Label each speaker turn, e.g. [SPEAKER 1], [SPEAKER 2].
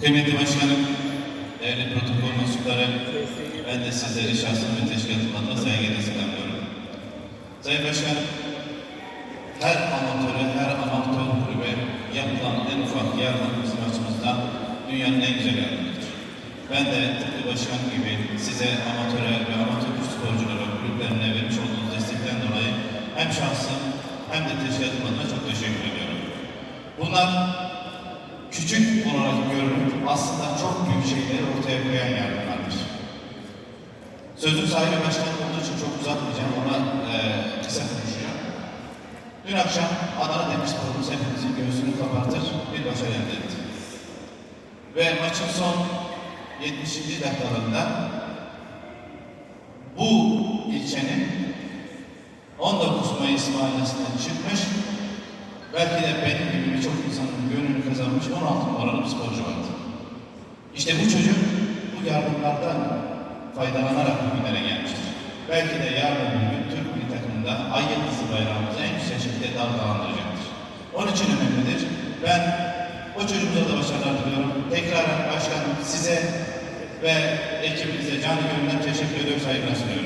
[SPEAKER 1] Kıymetli Başkanım, değerli protokol mensupları, ben de sizleri şahsım ve teşkilatım adına saygıyla selamlıyorum. Sayın Başkanım, her amatöre, her amatör kulübe yapılan en ufak yardım bizim açımızdan dünyanın en güzel yardımıdır. Ben de tıpkı başkan gibi size amatöre ve amatör sporculara, kulüplerine vermiş olduğunuz destekten dolayı hem şahsım hem de teşkilatım adına çok teşekkür ediyorum. Bunlar küçük olarak görünüp büyük şeyleri ortaya koyan yardımlardır. Sözün sahibi başkan olduğu için çok uzatmayacağım ama e, kısa konuşacağım. Dün akşam Adana Demirspor'umuz hepimizin göğsünü kabartır bir başarı elde etti. Ve maçın son 70. dakikalarında bu ilçenin 19 Mayıs mahallesinden çıkmış belki de benim gibi birçok insanın gönlünü kazanmış 16 numaralı sporcu vardı. İşte bu çocuk bu yardımlardan faydalanarak bugünlere gelmiştir. Belki de yarın bir gün Türk bir takımında ay yıldızı bayrağımızı en güzel şekilde dalgalandıracaktır. Onun için önemlidir. Ben o çocuğumuza da başarılar diliyorum. Tekrar başkanım size ve ekibinize canı gönülden teşekkür saygılar sunuyorum.